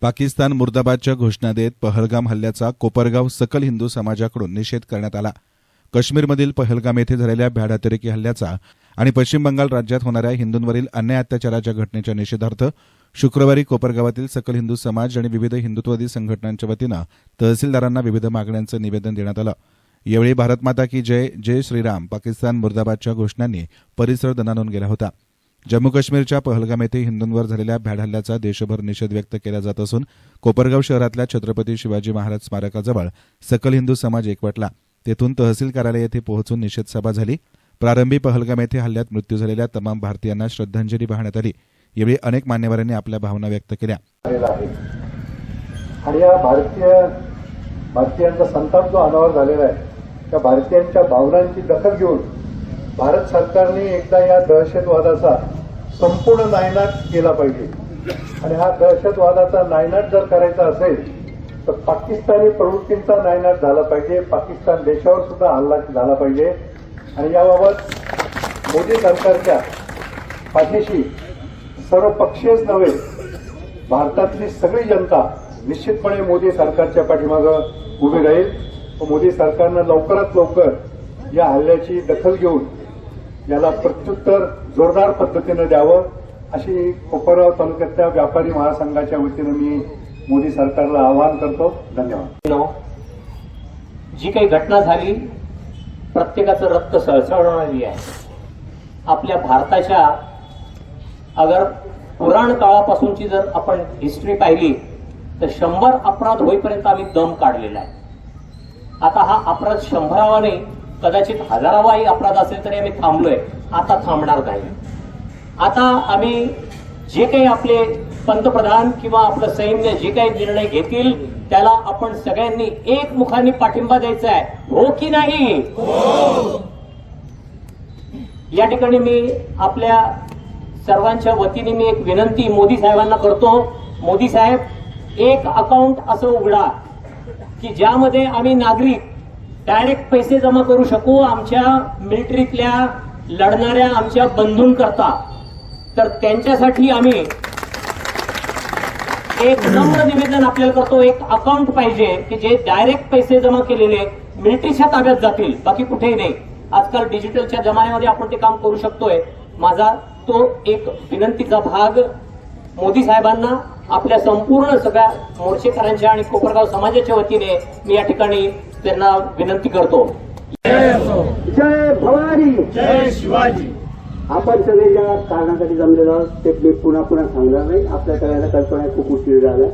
पाकिस्तान मुर्दाबादच्या घोषणा देत पहलगाम हल्ल्याचा कोपरगाव सकल हिंदू समाजाकडून निषेध करण्यात आला. काश्मीरमधील पहलगाम येथे झालेल्या भ्याडातरेकी हल्ल्याचा आणि पश्चिम बंगाल राज्यात होणाऱ्या हिंदूंवरील अन्याय अत्याचाराच्या घटनेच्या निषेधार्थ शुक्रवारी कोपरगावातील सकल हिंदू समाज आणि विविध हिंदुत्ववादी संघटनांच्या वतीनं तहसीलदारांना विविध मागण्यांचं निवेदन देण्यात आलं. यावेळी भारत माता की जय जय श्रीराम पाकिस्तान मुर्दाबादच्या घोषणांनी परिसर दणानून गेला होता. जम्मू काश्मीरच्या पहलगाम येथे हिंदूंवर झालेल्या भ्याड हल्ल्याचा देशभर निषेध व्यक्त केला जात असून कोपरगाव शहरातल्या छत्रपती शिवाजी महाराज स्मारकाजवळ सकल हिंदू समाज एकवटला. तेथून तहसील कार्यालय येथे पोहोचून निषेध सभा झाली. प्रारंभी पहलगाम येथे हल्ल्यात मृत्यू झालेल्या तमाम भारतीयांना श्रद्धांजली वाहण्यात आली. यावेळी अनेक मान्यवरांनी आपल्या भावना व्यक्त केल्या. आणि या भारतीय भारतीयांचा संताप जो अनावर झालेला आहे त्या भारतीयांच्या भावनांची दखल घेऊन भारत सरकारने एकदा या दहशतवादाचा संपूर्ण नायनाट केला पाहिजे. आणि हा दहशतवादाचा नायनाट जर करायचा असेल तर पाकिस्तानी प्रवृत्तींचा नायनाट झाला पाहिजे. पाकिस्तान देशावर सुद्धा हल्ला झाला पाहिजे. आणि याबाबत मोदी सरकारच्या पाठीशी सर्व पक्षीयच नव्हे भारतातली सगळी जनता निश्चितपणे मोदी सरकारच्या पाठीमागं उभी राहील. मोदी सरकारनं लवकरात लवकर या हल्ल्याची दखल घेऊन याला प्रत्युत्तर जोरदार पद्धतीनं द्यावं. अशी कोपरगाव तालुक्यातल्या व्यापारी महासंघाच्या वतीनं मी मोदी सरकारला आवाहन करतो. धन्यवाद. जी काही घटना झाली प्रत्येकाचं रक्त सळसळणारी आहे. आपल्या भारताच्या अगर पुराण काळापासूनची जर आपण हिस्ट्री पाहिली तर शंभर अपराध होईपर्यंत आम्ही दम काढलेला आहे. आता हा अपराध शंभरावाने कदाचित हजारावाही अपराध असेल तरी आम्ही थांबलोय. आता थांबणार नाही. आता आम्ही जे काही आपले पंतप्रधान किंवा आपलं सैन्य जे काही निर्णय घेतील त्याला आपण सगळ्यांनी एकमुखाने पाठिंबा द्यायचा आहे. हो की नाही? हो. या ठिकाणी मी आपल्या सर्वांच्या वतीने मी एक विनंती मोदी साहेबांना करतो. मोदी साहेब एक अकाउंट असं उघडा की ज्यामध्ये आम्ही नागरिक डायरेक्ट पैसे जमा करू शकू आमच्या मिलिटरीतल्या लढणाऱ्या आमच्या बंधूंकरता. तर त्यांच्यासाठी आम्ही एक नम्र निवेदन आपल्याला करतो एक अकाउंट पाहिजे की जे डायरेक्ट पैसे जमा केलेले मिलिटरीच्या ताब्यात जातील बाकी कुठेही नाही. आजकाल डिजिटलच्या जमान्यामध्ये आपण ते काम करू शकतोय. माझा तो एक विनंतीचा भाग मोदी साहेबांना आपल्या संपूर्ण सगळ्या मोर्चेकरांच्या आणि कोपरगाव समाजाच्या वतीने मी या ठिकाणी त्यांना विनंती करतो. जय भवानी. जय शिवाजी. आपण सगळे ज्या कारणासाठी जमलेलो आहोत ते मी पुन्हा पुन्हा सांगणार नाही. आपल्या सगळ्यांना कल्पना खूप उशीर झाला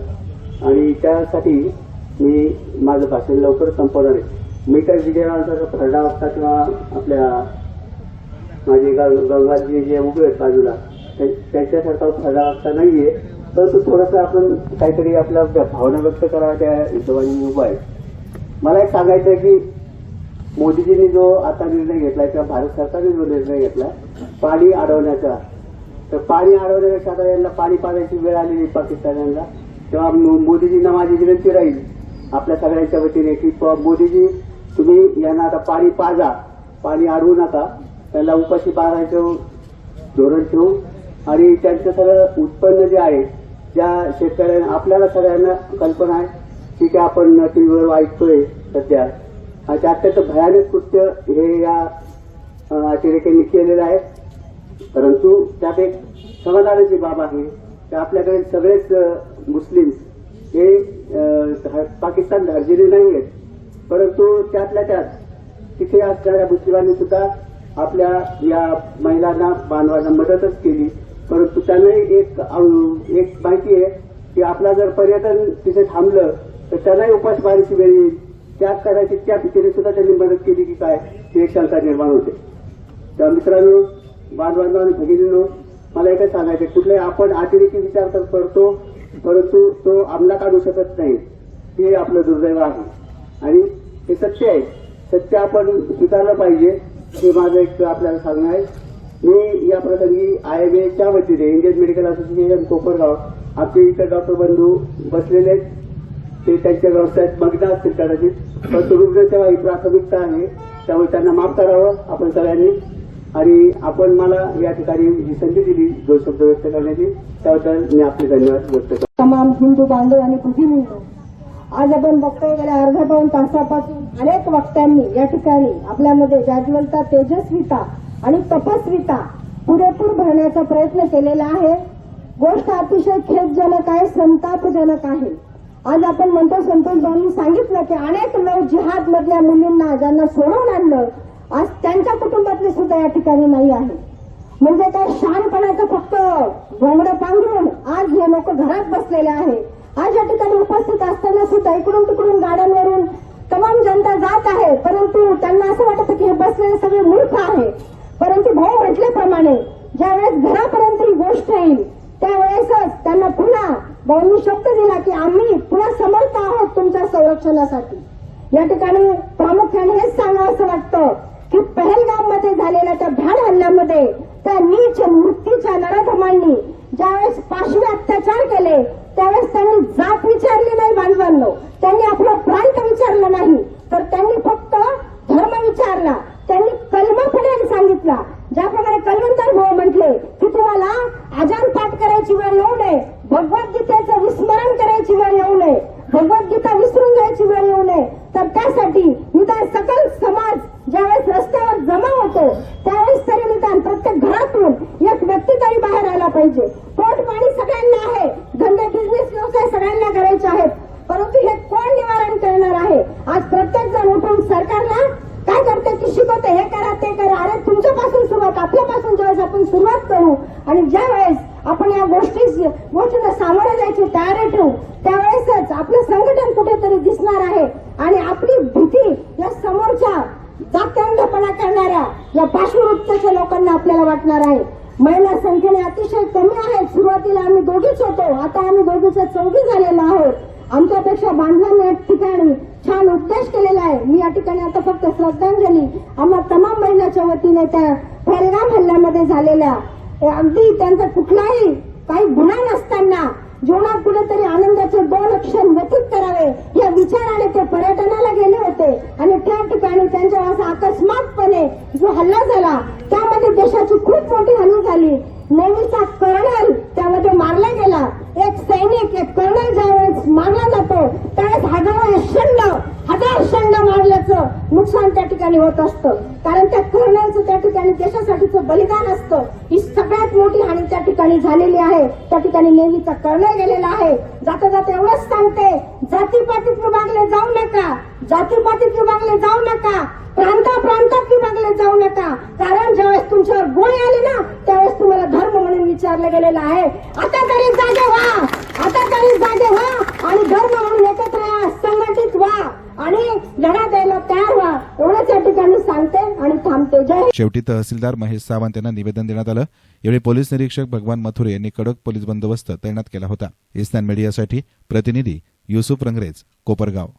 आणि त्यासाठी मी माझं भाषण लवकर संपवणार आहे. मी काही विजयानंतर खरडा वाजता किंवा आपल्या माझे गंगाजी जे उभे आहेत बाजूला त्या- त्यांच्यासारखा खरडा वाजता नाहीये. परंतु थोडंसं आपण काहीतरी आपल्या भावना व्यक्त कराव्या त्या हिशोबाने उभा आहे. मला एक सांगायचं आहे की मोदीजींनी जो आता निर्णय घेतला किंवा भारत सरकारने जो निर्णय घेतला पाणी अडवण्याचा तर पाणी अडवण्यापेक्षा आता यांना पाणी पाण्याची वेळ आलेली पाकिस्तान्यांना. तेव्हा मोदीजींना माझी विनंती राहील आपल्या सगळ्यांच्या वतीने की मोदीजी तुम्ही यांना आता पाणी पाजा पाणी अडवू नका. त्यांना उपाशी पाळायचं धोरण ठेवू. आणि त्यांचं सगळं उत्पन्न जे आहे ज्या शेतकऱ्यांना आपल्याला सगळ्यांना कल्पना आहे की काय आपण टीव्हीवर ऐकतोय सध्या. आणि ते अत्यंत भयानक कृत्य हे या अतिरेक्यांनी केलेलं आहे. परंतु त्यात एक समाधानाची बाब आहे की आपल्याकडे सगळेच मुस्लिम हे पाकिस्तान धार्जिले नाही आहेत परंतु त्यातल्या त्यात तिथे असणाऱ्या मुस्लिमांनी सुद्धा आपल्या या महिलांना बांधवांना मदतच केली. परंतु त्यांनाही एक एक माहिती आहे की आपला जर पर्यटन तिथे थांबलं तर त्यांनाही उपासमारीची वेळ येईल. त्याग करायची त्या भीतीने सुद्धा त्यांनी मदत केली की काय? ही एक शंका निर्माण होते. तर मित्रांनो बांधवांनो आणि भगिनींनो मला एकच सांगायचं आहे, कुठलाही आपण अतिरेकी विचार तर करतो परंतु तो अंमलात आणू शकत नाही. हे आपलं दुर्दैव आहे. आणि हे सत्य आहे. सत्य आपण स्वीकारलं पाहिजे हे माझं एक आपल्याला सांगणं आहे. मी या प्रसंगी आय एम एच्या वतीने इंडियन मेडिकल असोसिएशन कोपरगाव आपले इतर डॉक्टर बंधू बसलेले आहेत. ते त्यांच्या व्यवसायात मग्न असतील कदाचित. परंतु रुग्णसेवा ही प्राथमिकता आहे. त्यामुळे त्यांना माफ करावं आपण सगळ्यांनी. आणि आपण मला या ठिकाणी ही संधी दिली जो शब्द व्यक्त करण्याची त्याबद्दल मी आपले धन्यवाद व्यक्त करतो. तमाम हिंदू बांधव आणि भगिनींनो आज आपण बघतोय गेल्या अर्धा पाऊन तासापासून अनेक वक्त्यांनी या ठिकाणी आपल्यामध्ये जाज्वलता तेजस्विता आणि तपस्विता पुरेपूर भरण्याचा प्रयत्न केलेला आहे. गोष्ट अतिशय खेदजनक आहे संतापजनक आहे. आज आपण म्हणतो संतोषबाईंनी सांगितलं की अनेक लोक जिहाद मधल्या मुलींना ज्यांना सोडवून आणलं आज त्यांच्या कुटुंबातले सुद्धा या ठिकाणी नाही आहे. म्हणजे काय शहाणपणाचं फक्त गोंगडं पांघरून आज हे लोक घरात बसलेले आहे. आज या ठिकाणी उपस्थित असताना सुद्धा इकडून तिकडून गाड्यांवरून तमाम जनता जात आहे. परंतु त्यांना असं वाटतं की हे बसलेले सगळे मूर्ख आहे. परंतु भाऊ म्हटल्याप्रमाणे ज्यावेळेस घरापर्यंत ही गोष्ट येईल त्यावेळेस भाऊंनी शब्द दिला की आम्ही पुन्हा समर्थ आहोत तुमच्या संरक्षणासाठी. या ठिकाणी प्रामुख्याने हेच सांगावं असं वाटतं की पहलगाममध्ये झालेल्या त्या भ्याड हल्ल्यामध्ये त्या नीच मृत्यूच्या नरधमांनी ज्यावेळेस पाशवी अत्याचार केले त्यावेळेस त्यांनी जात विचारली नाही बांधवांनो त्यांनी आपला प्रांत विचारला नाही. तर त्यांनी फक्त धर्म विचारला. त्यांनी कलमा पडेल सांगितला. ज्याप्रमाणे कलवंतर भाऊ हो म्हटले की तुम्हाला अजान पाठ करायची वेळ येऊ नये. भगवद्गीतेचं विस्मरण करायची वेळ येऊ नये भगवद्गीता विसरून जायची वेळ येऊ नये तर त्यासाठी निदान सकल समाज ज्यावेळेस रस्त्यावर जमा होतो त्यावेळेस तरी निदान प्रत्येक घरातून एक व्यक्ती तरी बाहेर आला पाहिजे पोट पाणी सगळ्यांना आहे धंदे बिझनेस व्यवसाय सगळ्यांना आहेत. परंतु हे कोण निवारण करणार आहे? आज प्रत्येक जण उठून सरकारला काय करते की शिकवते हे करा ते करा. अरे तुमच्यापासून सुरुवात आपल्यापासून ज्यावेळेस आपण सुरुवात करू आणि ज्या वेळेस आपण या गोष्टी गोष्टीला सामोरे जायची तयारी ठेवू त्यावेळेसच आपलं संघटन कुठेतरी दिसणार आहे. आणि आपली भीती या समोरच्या जात्यांधपणा करणाऱ्या या पार्श्ववृत्तीच्या लोकांना आपल्याला वाटणार आहे. महिला संख्येने अतिशय कमी आहेत. सुरुवातीला आम्ही दोघीच होतो. आता आम्ही दोघीच चौघी झालेलो आहोत. आमच्यापेक्षा बांधवांनी या ठिकाणी छान उपदेश केलेला आहे. मी या ठिकाणी आता फक्त श्रद्धांजली आम्हा तमाम महिलाच्या वतीने त्या पहलगाम हल्ल्यामध्ये झालेल्या अगदी त्यांचा कुठलाही काही गुन्हा नसताना जीवनात कुठेतरी आनंदाचे दोन क्षण व्यतीत करावे या विचाराने ते पर्यटनाला गेले होते. आणि त्या ठिकाणी त्यांच्या असा अकस्मातपणे जो हल्ला झाला त्यामध्ये देशाची खूप मोठी हानी झाली. नेहमीचा कर्नल त्यामध्ये मारला गेला. एक सैनिक एक कर्नल ज्यावेळेस मारला जातो त्यावेळेस हजारो शंड हजार शंड मारल्याचं नुकसान त्या ठिकाणी होत असतं. कारण त्या कर्नलचं त्या ठिकाणी देशासाठीचं बलिदान असतं. ही सगळ्यात मोठी हानी त्या ठिकाणी झालेली आहे. त्या ठिकाणी नेहमीचा कर्नल गेलेला आहे. जाता जाता एवढंच सांगते जातीपातीत मागले जाऊ नका. जातीपातीत मागले जाऊ नका. प्रांता प्रांतात मागले जाऊ नका. कारण ज्यावेळेस तुमच्यावर गोळी आली ना त्यावेळेस तुम्हाला धर्म म्हणून विचारलं गेलेलं आहे. आता तरी जागे व्हा. आता तरी जागे व्हा आणि धर्म म्हणून एकत्र या संघटित व्हा. आणि लढा द्यायला तयार व्हा. एवढंच या ठिकाणी सांगते आणि थांबते. जय शेवटी तहसीलदार महेश सावंत यांना निवेदन देण्यात आलं. यावेळी पोलीस निरीक्षक भगवान मथुरे यांनी कडक पोलीस बंदोबस्त तैनात केला होता. इस्तान मीडियासाठी प्रतिनिधी युसुफ रंगरेज कोपरगाव.